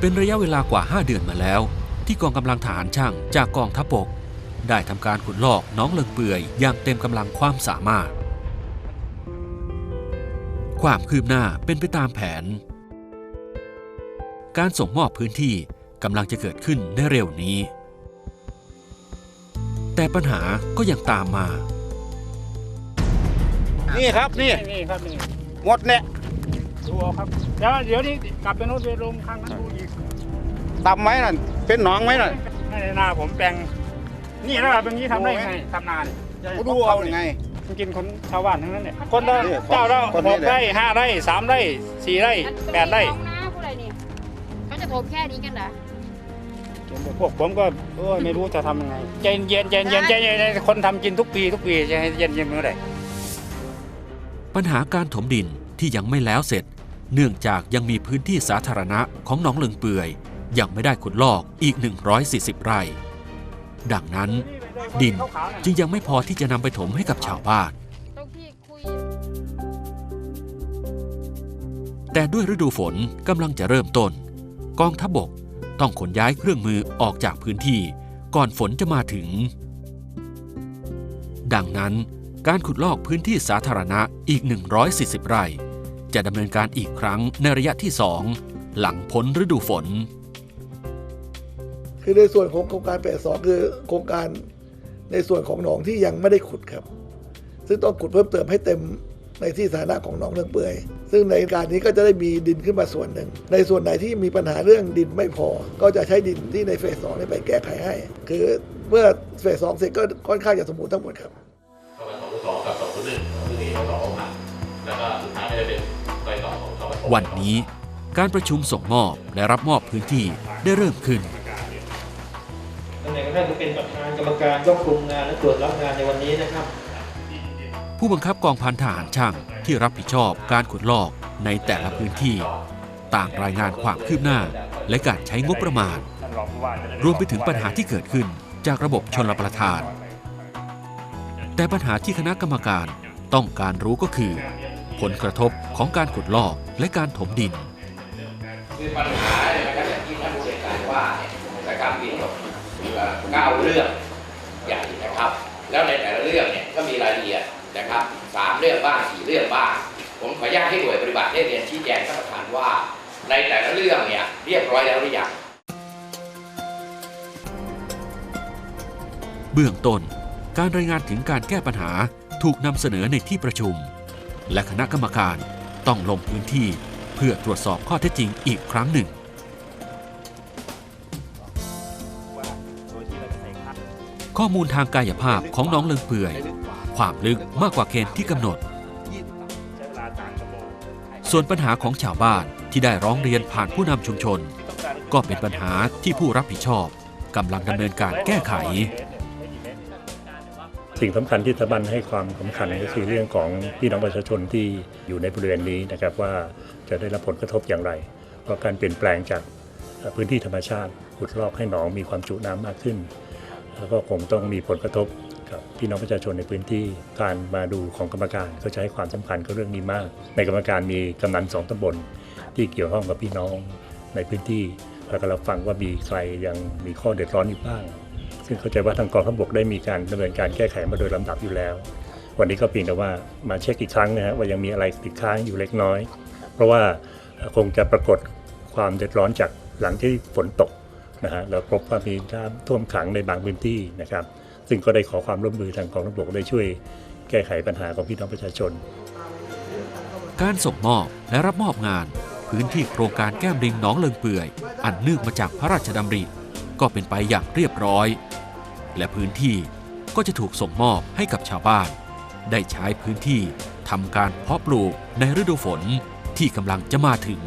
เป็นระยะเวลากว่า 5 เดือนมาแล้ว ที่กองกำลังทหารช่างจากกองทัพบก ได้ทำการขุดลอกหน้องเลิงเปื่อยอย่างเต็มกำลังความสามารถ ความคืบหน้าเป็นไปตามแผน การส่งมอบพื้นที่กำลังจะเกิดขึ้นในเร็วนี้ แต่ปัญหาก็ยังตามมา นี่ครับนี่นี่ครับนี่หมดเนี่ยดูเอาครับเดี๋ยวเดี๋ยวนี้กลับไปโน้นไปลงข้างนั้นดูอีก ตำไหมนั่นเป็นหนองไหมนั่นในนาผมแปลงนี่แล้วแบบนี้ทำได้ไงทำนาเนี่ยเขาดูเอายังไงมันกินคนชาวบ้านทั้งนั้นเนี่ยคนละนี่เจ้าละคนหนี้กแหละไร่ห้าไร่สามไร่สี่ไร่แปดไร่น้องนะผู้ใดนี่เขาจะถมแค่นี้กันเหรอพวกผมก็โอ้ยไม่รู้จะทำยังไงใจเย็นใจเย็นใจเย็นคนทำกินทุกปีทุกปีจะให้เย็นเย็นเมื่อไหร่ปัญหาการถมดินที่ยังไม่แล้วเสร็จ เนื่องจากยังมีพื้นที่สาธารณะของหนองเลิงเปื่อย ยังไม่ได้ขุดลอกอีก 140 ไร่ ดังนั้น ดินจึงยังไม่พอที่จะนำไปถมให้กับชาวบ้าน แต่ด้วยฤดูฝนกำลังจะเริ่มต้น กองทัพบกต้องขนย้ายเครื่องมือออกจากพื้นที่ก่อนฝนจะมาถึง ดังนั้นการขุดลอกพื้นที่สาธารณะอีก 140 ไร่ จะดำเนินการอีกครั้งในระยะที่ 2 หลังพ้นฤดูฝน คือในส่วนของโครงการแปดสองคือโครงการในส่วนของหนองที่ยังไม่ได้ขุดครับ ซึ่งต้องขุดเพิ่มเติมให้เต็มในที่สาธารณะของหนองเรื่องเปื่อย ซึ่งในการนี้ก็จะได้มีดินขึ้นมาส่วนหนึ่ง ในส่วนไหนที่มีปัญหาเรื่องดินไม่พอ ก็จะใช้ดินที่ในเฟสสองไปแก้ไขให้ คือเมื่อเฟสสองเสร็จก็ค่อนข้างจะสมบูรณ์ทั้งหมดครับเข้ามาสองสองกับสองหนึ่งสองหนึ่งนี้สองผ่านแล้วก็สุดท้ายไม่ได้เป็นไปต่อของเขาวันนี้ การประชุมส่งมอบและรับมอบพื้นที่ได้เริ่มขึ้น ท่านก็เป็นประธานกรรมการควบคุมงานและตรวจรับงานในวันนี้นะครับ ผู้บังคับกองพันทหารช่างที่รับผิดชอบการขุดลอกในแต่ละพื้นที่ ต่างรายงานความคืบหน้า และการใช้งบประมาณ รวมไปถึงปัญหาที่เกิดขึ้นจากระบบชนรประทาน แต่ปัญหาที่คณะกรรมการต้องการรู้ก็คือ ผลกระทบของการขุดลอกและการถมดินคือปัญหาเนี่ยนะครับอย่างที่ท่านผู้จัดการว่าเนี่ยนะครับมีทั้งหมดเก้าเรื่องใหญ่นะครับ แล้วในแต่ละเรื่องเนี่ยก็มีรายละเอียดนะครับสามเรื่องบ้างสี่เรื่องบ้างผมขออนุญาตให้หน่วยปฏิบัติได้เรียนชี้แจงท่านประธานว่า ในแต่ละเรื่องเนี่ยเรียบร้อยแล้วหรือยังเบื้องต้น การรายงานถึงการแก้ปัญหาถูกนำเสนอในที่ประชุม และคณะกรรมการต้องลงพื้นที่เพื่อตรวจสอบข้อเท็จจริงอีกครั้งหนึ่ง ข้อมูลทางกายภาพของน้องเลิงเปื่อย ความลึกมากกว่าเกณฑ์ที่กำหนด ส่วนปัญหาของชาวบ้านที่ได้ร้องเรียนผ่านผู้นำชุมชน ก็เป็นปัญหาที่ผู้รับผิดชอบกำลังดำเนินการแก้ไข สิ่งสำคัญที่สถาบันให้ความสำคัญก็คือเรื่องของพี่น้องประชาชนที่อยู่ในบริเวณนี้นะครับว่าจะได้รับผลกระทบอย่างไร เพราะการเปลี่ยนแปลงจากพื้นที่ธรรมชาติขุดลอกให้หนองมีความจุน้ำมากขึ้น แล้วก็คงต้องมีผลกระทบกับพี่น้องประชาชนในพื้นที่การมาดูของกรรมการก็จะให้ความสำคัญกับเรื่องนี้มาก ในกรรมการมีกำนันสองตำบลที่เกี่ยวข้องกับพี่น้องในพื้นที่แล้วก็รับฟังว่ามีใครยังมีข้อเดือดร้อนอยู่บ้าง ซึ่งเข้าใจว่าทางกองทัพบกได้มีการดำเนินการแก้ไขมาโดยลำดับอยู่แล้ว วันนี้ก็เพียงแต่ว่ามาเช็คอีกครั้งนะฮะว่ายังมีอะไรติดค้างอยู่เล็กน้อย เพราะว่าคงจะปรากฏความเดือดร้อนจากหลังที่ฝนตก นะฮะแล้วพบว่ามีน้ำท่วมขังในบางพื้นที่นะครับ ซึ่งก็ได้ขอความร่วมมือทางกองทัพบกได้ช่วยแก้ไขปัญหาของพี่น้องประชาชน การส่งมอบและรับมอบงาน พื้นที่โครงการแก้มลิงหนองเลิงเปื่อย อันเนื่องมาจากพระราชดำริก็เป็นไปอย่างเรียบร้อย และพื้นที่ก็จะถูกส่งมอบให้กับชาวบ้าน ได้ใช้พื้นที่ทำการเพาะปลูกในฤดูฝนที่กำลังจะมาถึง